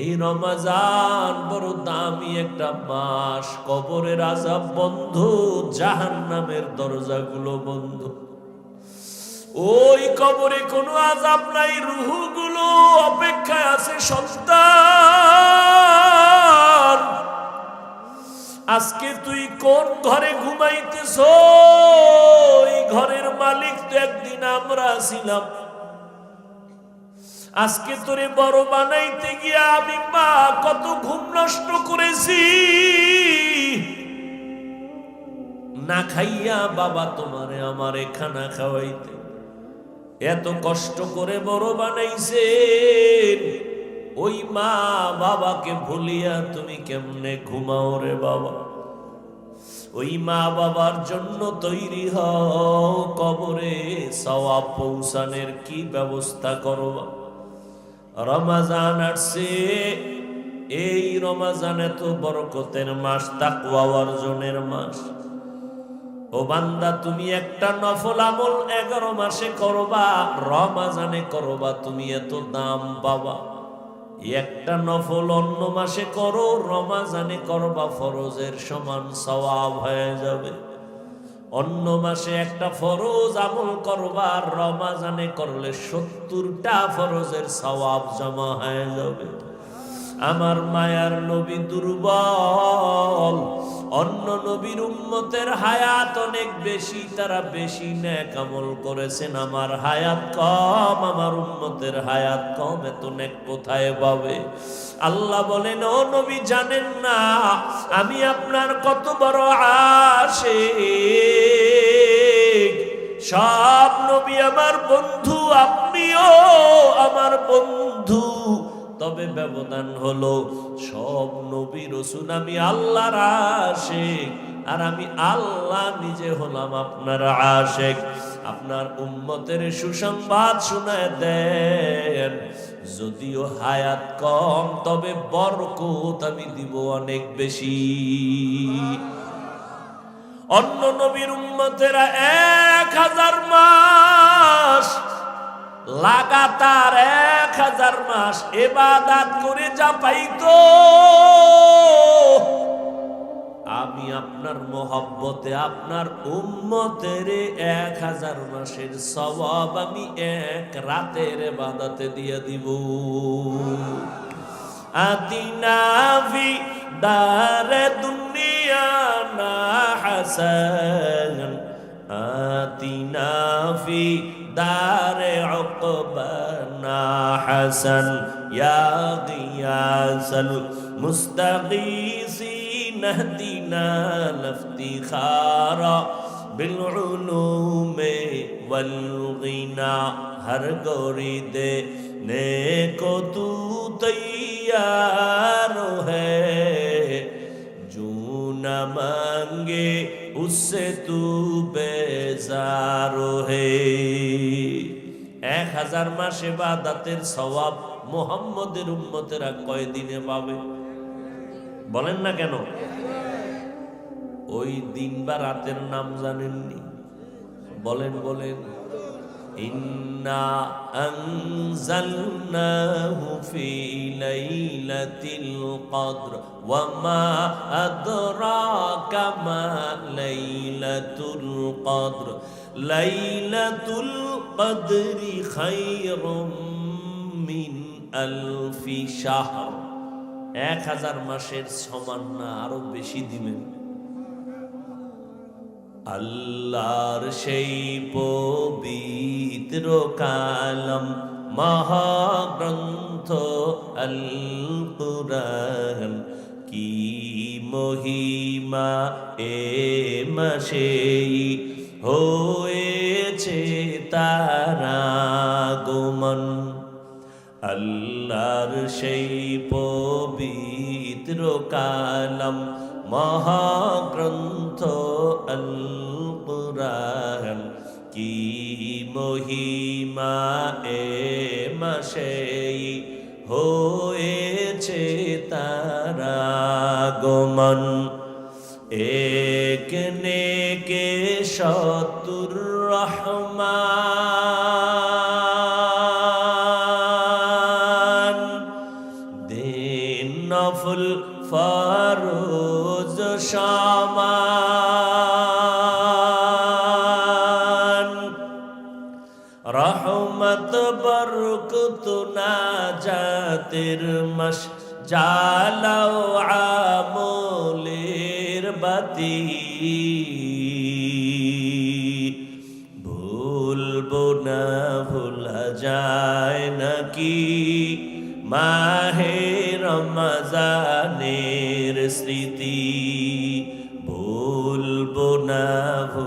এই রমাজান বড় দামি একটা মাস। কবরের আজাব বন্ধ জাহান নামের দরজাগুলো বন্ধ। ওই কবরে কোনো আজাব নাই, রুহুগুলো অপেক্ষায় আছে সন্তান। আজকে তুই কোন ঘরে ঘুমাইতেছ? ওই ঘরের মালিক তো একদিন আমরা ছিলাম। আজকে তোরে বড় বানাইতে গিয়া আমি মা কত ঘুম নষ্ট করেছি। না খাইয়া বাবা তোমারে আমার খানা খাওয়াইতে। এত কষ্ট করে বড় বানাইছে ওই মা বাবাকে ভুলিয়া তুমি কেমনে ঘুমাও রে বাবা? ওই মা বাবার জন্য তৈরি হও কবরে পৌঁছানের কি ব্যবস্থা করবা? রমাজান আসছে। এই রমাজান এত বরকতের মাস, তাকওয়া অর্জনের মাস। ও বান্দা, তুমি একটা নফল আমল এগারো মাসে করবা, রমাজানে করবা, তুমি এত দাম পাবা। একটা নফল অন্য মাসে করো, রমাজানে করবা, ফরজের সমান সওয়াব হয়ে যাবে। অন্য মাসে একটা ফরজ আমল করবার, রমাজানে করলে সত্তরটা ফরজের সওয়াব জমা হয়ে যাবে। আমার মায়ার নবী দুর্বল অন্য নবীর উম্মতের হায়াত অনেক বেশি, তারা বেশি ন্যাক আমল করেছেন। আমার হায়াত কম, আমার উম্মতের হায়াত কম, এত নেক কোথায় পাবে? আল্লাহ বলেন, ও নবী, জানেন না, আমি আপনার কত বড় আসে সব নবী আমার বন্ধু, আপনিও আমার বন্ধু। তবে ব্যবধান হলো সব নবী রসুন আমি আল্লাহর আশেক, আর আমি আল্লাহ নিজে হলাম আপনার আশেক। আপনার উম্মতের সুসংবাদ শুনায় দেন, যদিও হায়াত কম, তবে বরকত আমি দিব অনেক বেশি। অন্য নবীর উম্মতেরা এক হাজার মাস লাগাতার এক হাজার মাস এবাদাত করে যা পাইতো। আমি আপনার মোহব্বতে, আপনার উম্মতের এক হাজার মাসের সবাব আমি এক রাতের বাদাতে দিয়ে দিব। আতিনা ফি দারে দুনিয়া না হাসান। আতিনা دار عقبنا حسن یا غیاس المستغیثین اهدنا لافتخارا بالعلوم والغنا ہر گوری دے نے کو تو تیار ہے جو نہ مانگے उससे तू बेजार है এক হাজার মাসে বা এবাদাতের সওয়াব মোহাম্মদের উম্মতেরা কয়দিনে পাবে? বলেন না কেন? ওই দিন বা রাতের নাম জানেননি? বলেন বলেন। আনজালনাহু ফি লাইলাতিল কদর ওয়া মা আদরাকা মা লাইলাতুল কদর লাইলাতুল কদরি খায়রুম মিন আলফি শাহর এক হাজার মাসের সমান না, আরও বেশি দিবেন। আল্লাহর সেই পবিত্র কালম, মহাগ্রন্থ আল কি মহিমা এ মাসেই হয়েছে তারা গোমন আল্লাহর সেই কালম মহাগ্রন্থ আল কুরআন কি মহিমা এ মাসেই হয়েছে তারা গমন। এক নেকে শতুর রহমান সমান রহমত বরকত না জাতের মাস জালাও আমলের বাতি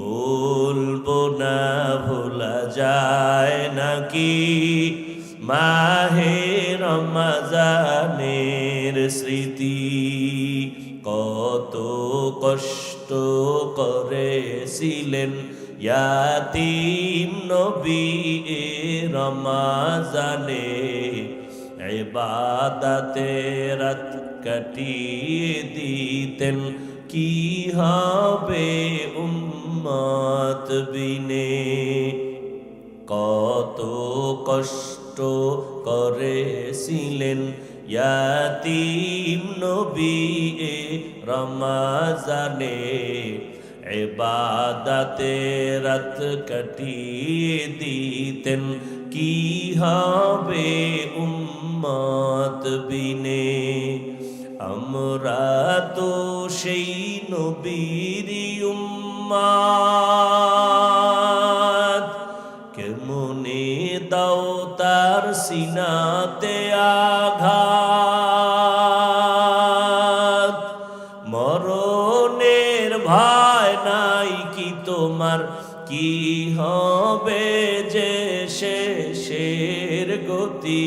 বলব না, ভোলা যায় নাকি? মাহে রমজানের স্মৃতি কত কষ্ট করেছিলেন ইয়াতিম নবী এ রমাজানে। এবাদাতে রাত কাটিয়ে দিতেন, কি হবে উম্মত বিনে কত কষ্ট করেছিলেন ইয়াতিম নবী এ রমাজানে। এবাদাতে রাত কাটিয়ে দিতেন, কি হবে উম্মত বিনে? আমরা তো সেই নবীর উম্মাদ দাও তার সিনাতে আঘাত। মরণের ভাই নাই কি তোমার? কি হবে যে শেষের গতি?